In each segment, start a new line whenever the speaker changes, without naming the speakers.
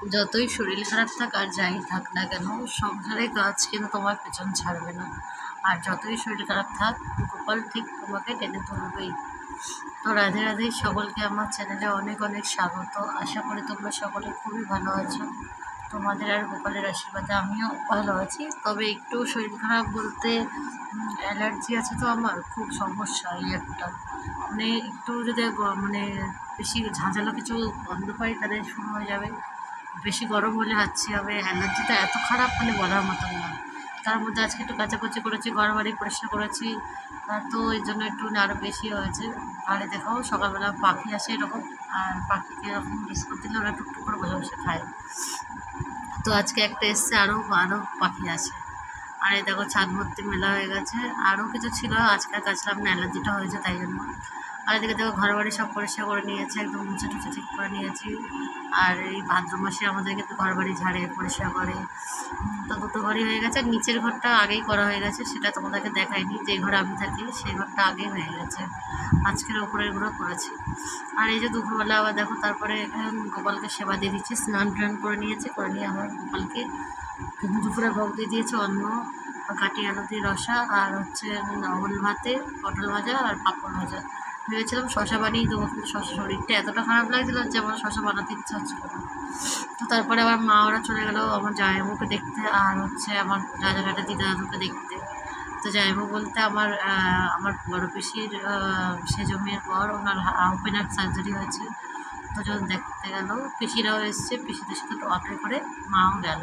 যতই শরীর খারাপ থাক আর যাই থাক না কেন, সংসারে কাজ কিন্তু তোমার পেছন ছাড়বে না। আর যতই শরীর খারাপ থাক, গোপাল ঠিক তোমাকে টেনে তুলবেই। তো রাধে রাধে সকলকে আমার চ্যানেলে অনেক অনেক স্বাগত। আশা করি তোমরা সকলে খুবই ভালো আছো। তোমাদের আর গোপালের আশীর্বাদে আমিও ভালো আছি। তবে একটু শরীর খারাপ বলতে অ্যালার্জি আছে তো আমার, খুব সমস্যা এই একটা। মানে একটু যদি মানে বেশি ঝাঁঝালো কিছু গন্ধ পাই তাহলে শুরু হয়ে যাবে। বেশি গরম হলে হাঁচি হবে অ্যালার্জিটা এত খারাপ মানে বলার মতন না। তার মধ্যে আজকে একটু কাচাকুচি করেছি, ঘর বাড়ি পরিষ্কার করেছি তো এই জন্য একটু আরও বেশি হয়েছে। আর দেখো, সকালবেলা পাখি আসে এরকম, আর পাখিকে এরকম বিস্কুট দিলে ওরা টুকটুক করে বসে বসে খায়। তো আজকে একটা এসছে আরও আরও পাখি আসে। আর এই দেখো ছাদ ভর্তি মেলা হয়ে গেছে। আরও কিছু ছিল, আজকে আর কাছলাম না অ্যালার্জিটা হয়েছে তাই জন্য। আর এদিকে দেখো ঘর বাড়ি সব পরিষ্কার করে নিয়েছে, একদম মুছে টুছে ঠিক করে নিয়েছি। আর এই ভাদ্র মাসে আমাদের কিন্তু ঘর বাড়ি ঝাড়ে, পরিষ্কার করে। তো দুটো ঘরই হয়ে গেছে নিচের ঘরটা আগেই করা হয়ে গেছে, সেটা তোমাদেরকে দেখাইনি। যে ঘরে আমি থাকি, সেই ঘরটা আগেই হয়ে গেছে। আজকের ওপরের ঘরে করেছি। আর এই যে দুপুরবেলা আবার দেখো, তারপরে গোপালকে সেবা দিয়ে দিচ্ছি, স্নান টান করে নিয়েছে, করে নিয়ে আমার গোপালকে দুপুরে ভোগ দিয়ে দিয়েছে, অন্ন কাটি আলু দিয়ে রসা, আর হচ্ছে ওল ভাতে পটল ভাজা আর পাঁপড় ভাজা। ভেবেছিলাম শশা বানিয়ে দেবো, কিন্তু শশা শরীরটা এতটা খারাপ লাগছিল যে আমার শশা বানাতে ইচ্ছা হচ্ছিল তো তারপরে আবার মা, ওরা চলে গেলো আমার জামাইবাবুকে দেখতে আর হচ্ছে আমার রাজাঘাটের দিদা দাদুকে দেখতে। তো জামাইবাবু বলতে আমার আমার বড় পিসির সে সেজ মেয়ের পর ওনার ওপেন হার্ট সার্জারি হয়েছে। তো যখন দেখতে গেল, পিসিরাও এসছে, পিসিদের সাথে তো অটোয় করে মাও গেল।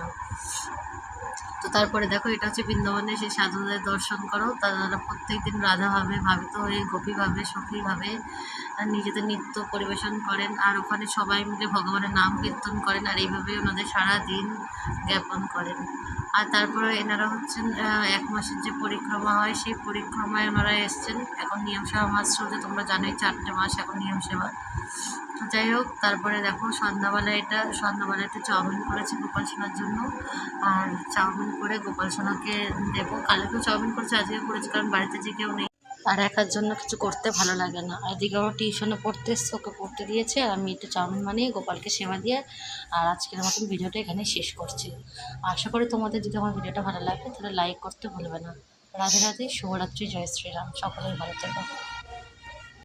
তো তারপরে দেখো, এটা হচ্ছে বৃন্দাবনে সেই সাধুদের দর্শন করো। তারা প্রত্যেক দিন রাধাভাবে ভাবিত হয়ে গোপীভাবে ভাবে, সখী ভাবে নিজেদের নৃত্য পরিবেশন করেন। আর ওখানে সবাই মিলে ভগবানের নাম কীর্তন করেন। আর এইভাবেই ওনাদের সারা দিন জ্ঞাপন করেন। আর তারপরে এনারা হচ্ছেন এক মাসের যে পরিক্রমা হয়, সেই পরিক্রমায় ওনারা এসছেন। এখন নিয়ম সেবা মাস চলছে, তোমরা জানোই চারটে মাস এখন নিয়ম সেবা। যাই হোক, তারপরে দেখো সন্ধ্যাবেলায় এটা সন্ধ্যাবেলা একটা চাউমিন করেছে গোপাল সোনার জন্য। আর চাউমিন করে গোপাল সোনাকে দেবো। কালকেও চাউমিন করেছে আজকে করেছি, কারণ বাড়িতে যে কেউ নেই। আর একার জন্য কিছু করতে ভালো লাগে না। এদিকে আমার টিউশনে পড়তে এসছে, ওকে পড়তে দিয়েছে, আর আমি একটু চাউমিন বানিয়ে গোপালকে সেবা দিয়ে আর আজকের মতন ভিডিওটা এখানে শেষ করছি। আশা করি তোমাদের যদি আমার ভিডিওটা ভালো লাগে, তাহলে লাইক করতে ভুলবে না। রাধে রাধে, শুভরাত্রি, জয় শ্রীরাম সকলের ভালো থেকো।